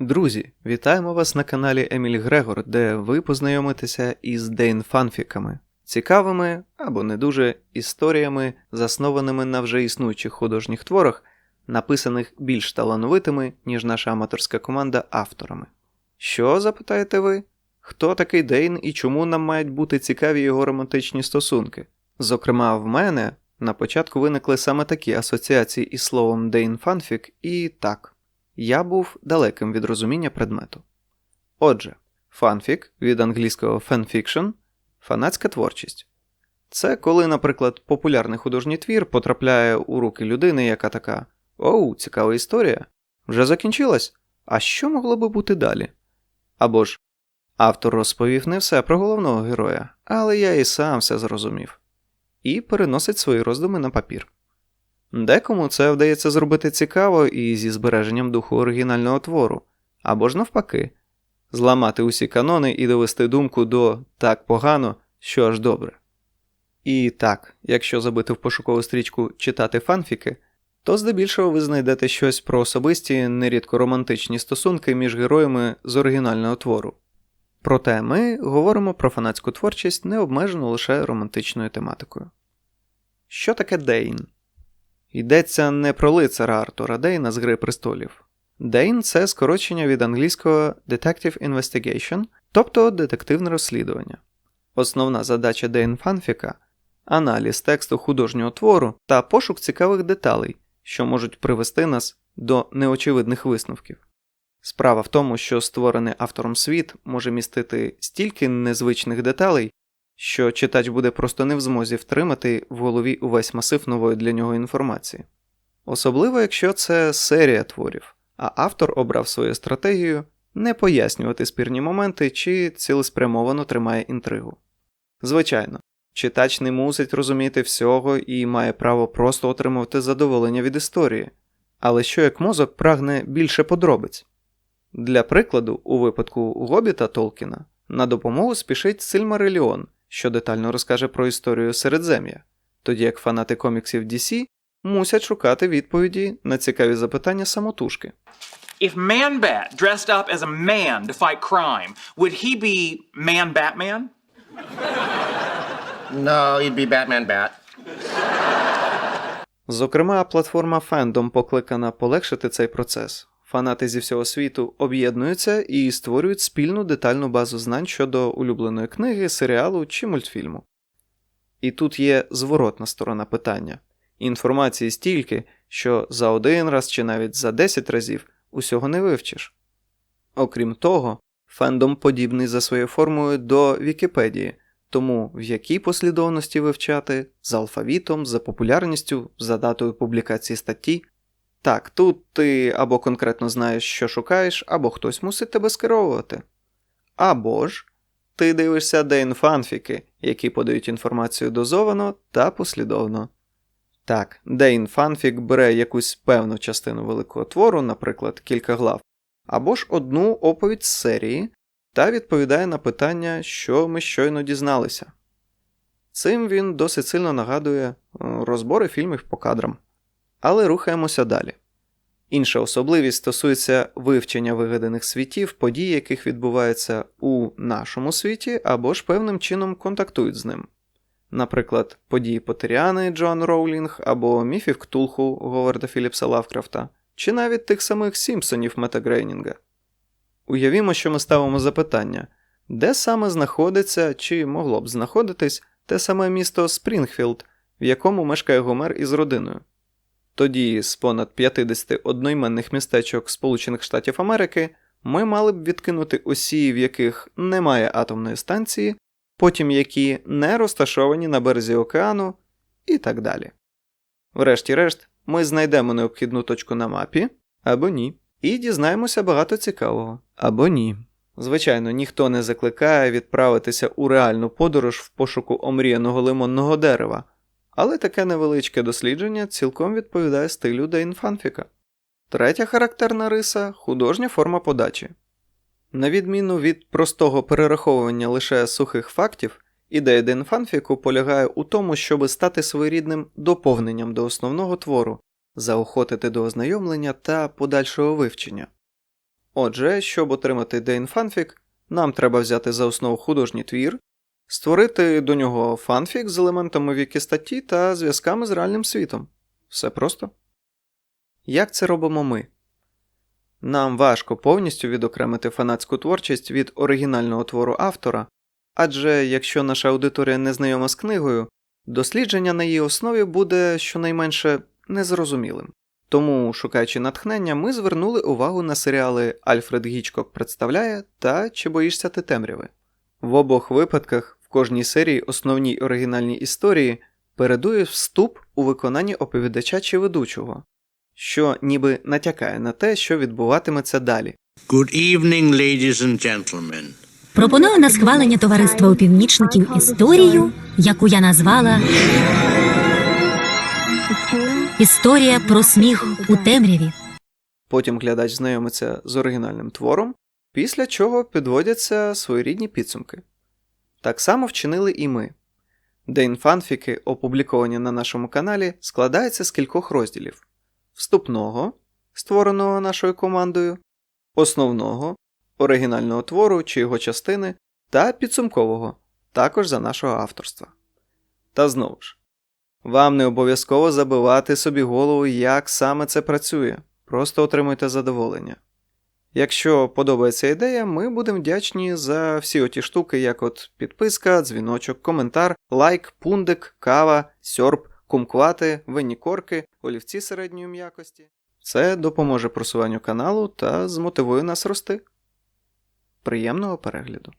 Друзі, вітаємо вас на каналі Емілі Грегор, де ви познайомитеся із дейнфанфіками, цікавими або не дуже історіями, заснованими на вже існуючих художніх творах, написаних більш талановитими, ніж наша аматорська команда авторами. Що запитаєте ви? Хто такий Дейн і чому нам мають бути цікаві його романтичні стосунки? Зокрема, в мене на початку виникли саме такі асоціації із словом Дейн Фанфік, і так, я був далеким від розуміння предмету. Отже, фанфік від англійського fanfiction – фанатська творчість. Це коли, наприклад, популярний художній твір потрапляє у руки людини, яка така: Оу, цікава історія. Вже закінчилась? А що могло би бути далі? Або ж автор розповів не все про головного героя, але я і сам все зрозумів. І переносить свої роздуми на папір. Декому це вдається зробити цікаво і зі збереженням духу оригінального твору, або ж навпаки, зламати усі канони і довести думку до так погано, що аж добре. І так, якщо забити в пошукову стрічку читати фанфіки, то здебільшого ви знайдете щось про особисті, нерідко романтичні стосунки між героями з оригінального твору. Проте ми говоримо про фанатську творчість не обмежену лише романтичною тематикою. Що таке Дейн? Йдеться не про лицара Артура Дейна з Гри престолів. Дейн це скорочення від англійського Detective Investigation, тобто детективне розслідування. Основна задача Дейн Фанфіка аналіз тексту художнього твору та пошук цікавих деталей, що можуть привести нас до неочевидних висновків. Справа в тому, що створений автором світ може містити стільки незвичних деталей, що читач буде просто не в змозі втримати в голові увесь масив нової для нього інформації. Особливо, якщо це серія творів, а автор обрав свою стратегію не пояснювати спірні моменти чи цілеспрямовано тримає інтригу. Звичайно, читач не мусить розуміти всього і має право просто отримувати задоволення від історії, але що як мозок прагне більше подробиць. Для прикладу, у випадку Гобіта Толкіна на допомогу спішить Сильмареліон, що детально розкаже про історію Середзем'я, тоді як фанати коміксів DC мусять шукати відповіді на цікаві запитання самотужки. If Man Bat dressed up as a man to fight crime, would he be Man Batman? No, he'd be Batman Bat. Зокрема, платформа Fandom покликана полегшити цей процес. Фанати зі всього світу об'єднуються і створюють спільну детальну базу знань щодо улюбленої книги, серіалу чи мультфільму. І тут є зворотна сторона питання інформації стільки, що за один раз чи навіть за 10 разів усього не вивчиш. Окрім того, фендом подібний за своєю формою до Вікіпедії, тому в якій послідовності вивчати з алфавітом, за популярністю, за датою публікації статті. Так, тут ти або конкретно знаєш, що шукаєш, або хтось мусить тебе скеровувати. Або ж ти дивишся дейнфанфіки, які подають інформацію дозовано та послідовно. Так, дейнфанфік бере якусь певну частину великого твору, наприклад, кілька глав, або ж одну оповідь з серії, та відповідає на питання, що ми щойно дізналися. Цим він досить сильно нагадує розбори фільмів по кадрам. Але рухаємося далі. Інша особливість стосується вивчення вигаданих світів, подій, яких відбуваються у нашому світі, або ж певним чином контактують з ним. Наприклад, події Потеріани Джоан Роулінг або міфів Ктулху Говарда Філіпса Лавкрафта, чи навіть тих самих Сімпсонів Мета Грейнінга. Уявімо, що ми ставимо запитання, де саме знаходиться чи могло б знаходитись те саме місто Спрінгфілд, в якому мешкає Гомер із родиною. Тоді з понад 50 одноіменних містечок Сполучених Штатів Америки ми мали б відкинути осі, в яких немає атомної станції, потім які не розташовані на березі океану, і так далі. Врешті-решт, ми знайдемо необхідну точку на мапі або ні, і дізнаємося багато цікавого або ні. Звичайно, ніхто не закликає відправитися у реальну подорож в пошуку омріяного лимонного дерева. Але таке невеличке дослідження цілком відповідає стилю Дейнфанфіка. Третя характерна риса художня форма подачі. На відміну від простого перераховування лише сухих фактів, ідея Дейнфанфіку полягає у тому, щоби стати своєрідним доповненням до основного твору, заохотити до ознайомлення та подальшого вивчення. Отже, щоб отримати Дейн Fanfic, нам треба взяти за основу художній твір, створити до нього фанфік з елементами віки статті та зв'язками з реальним світом. Все просто. Як це робимо ми? Нам важко повністю відокремити фанатську творчість від оригінального твору автора, адже якщо наша аудиторія не знайома з книгою, дослідження на її основі буде щонайменше незрозумілим. Тому, шукаючи натхнення, ми звернули увагу на серіали Альфред Гічкок представляє та Чи боїшся ти темряви. В обох випадках кожній серії основній оригінальній історії передує вступ у виконанні оповідача чи ведучого, що ніби натякає на те, що відбуватиметься далі. Good evening, ladies and gentlemen. Пропоную на схвалення товариства упівнічників історію, яку я назвала Історія про сміх у темряві. Потім глядач знайомиться з оригінальним твором, після чого підводяться своєрідні підсумки. Так само вчинили і ми. День фанфіки, опубліковані на нашому каналі, складається з кількох розділів: вступного, створеного нашою командою, основного, оригінального твору чи його частини, та підсумкового, також за нашого авторства. Та знову ж, вам не обов'язково забивати собі голову, як саме це працює. Просто отримуйте задоволення. Якщо подобається ідея, ми будемо вдячні за всі оті штуки, як от підписка, дзвіночок, коментар, лайк, пундик, кава, сьорб, кумквати, винні корки, олівці середньої м'якості. Це допоможе просуванню каналу та змотивує нас рости. Приємного перегляду!